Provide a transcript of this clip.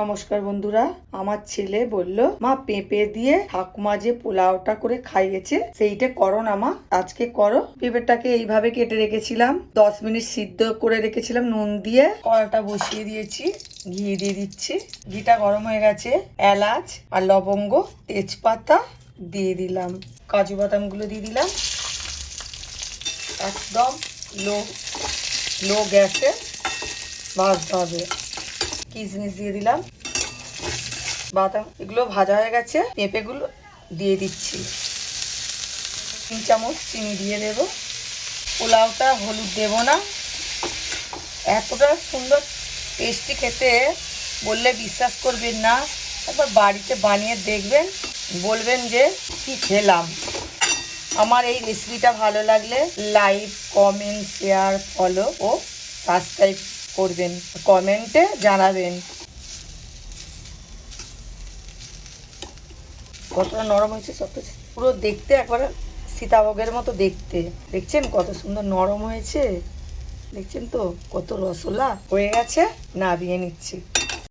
নমস্কার বন্ধুরা। আমার ছেলে বলল, মা, পেঁপে দিয়ে ঠাকুমা যে পোলাওটা করে খাইয়েছে, সেইটা করো না মা, আজকে করো। পেঁপেটাকে এইভাবে কেটে রেখেছিলাম, দশ মিনিট সিদ্ধ করে রেখেছিলাম, নুন দিয়ে কড়াটা বসিয়ে দিয়েছি, ঘি দিয়ে দিচ্ছি। ঘিটা গরম হয়ে গেছে, এলাচ আর লবঙ্গ, তেজপাতা দিয়ে দিলাম, কাজু বাদামগুলো দিয়ে দিলাম। একদম লো লো গ্যাসে ভাজতে হবে। কিশমিশ দিয়ে দিলাম? বাদাম, এগুলো ভাজা হয়ে গেছে। পেঁপেগুলো দিয়ে দিচ্ছি। তিন চামচ চিনি দিয়ে দেব। পোলাওটা হলুদ দেব না। এতটা সুন্দর টেস্টি খেতে বললে বিশ্বাস করবেন না। একবার বাড়িতে বানিয়ে দেখবেন, বলবেন যে কি খেলাম। আমার এই রেসিপিটা ভালো লাগলে লাইক কমেন্ট শেয়ার ফলো ও সাবস্ক্রাইব করবেন, কমেন্টে জানাবেন। কতটা নরম হয়েছে সব পুরো দেখতে একবারে সীতাভোগের মতো দেখতে। দেখছেন কত সুন্দর নরম হয়েছে? দেখছেন তো? কত রসলা হয়ে গেছে? নাবিয়ে নিচ্ছি।